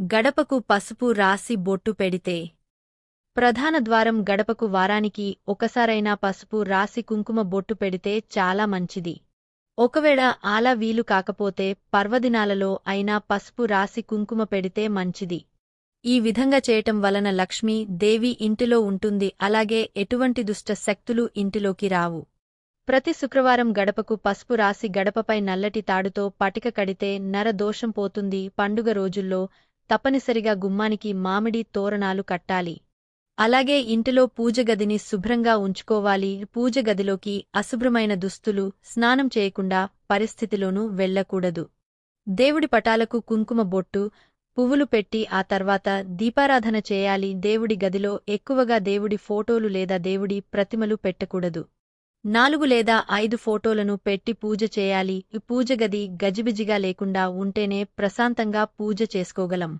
గడపకు పసుపు రాసి బొట్టు పెడితే. ప్రధాన ద్వారం గడపకు వారానికి ఒకసారైనా పసుపు రాసి కుంకుమ బొట్టు పెడితే చాలా మంచిది. ఒకవేళ ఆలా వీలు కాకపోతే పర్వదినాలలో అయినా పసుపు రాసి కుంకుమ పెడితే మంచిది. ఈ విధంగా చేయటం వలన లక్ష్మీ దేవి ఇంటిలో ఉంటుంది అలాగే ఎటువంటి దుష్ట శక్తులు ఇంటిలోకి రావు. ప్రతి శుక్రవారం గడపకు పసుపు రాసి గడపపై నల్లటి తాడుతో పటిక కడితే నర దోషం పోతుంది. పండుగ రోజుల్లో తప్పనిసరిగా గుమ్మానికి మామిడి తోరణాలు కట్టాలి. అలాగే ఇంటిలో పూజగదిని శుభ్రంగా ఉంచుకోవాలి. పూజగదిలోకి అశుభ్రమైన దుస్తులు స్నానం చేయకుండా పరిస్థితిలోనూ వెళ్ళకూడదు దేవుడి పటాలకు కుంకుమ బొట్టు పువ్వులు పెట్టి ఆ తర్వాత దీపారాధన చేయాలి. దేవుడి గదిలో ఎక్కువగా దేవుడి ఫోటోలు లేదా దేవుడి ప్రతిమలు పెట్టకూడదు. నాలుగు లేదా ఐదు ఫోటోలను పెట్టి పూజ చేయాలి. ఈ పూజగది గజిబిజిగా లేకుండా ఉంటేనే ప్రశాంతంగా పూజ చేసుకోగలం.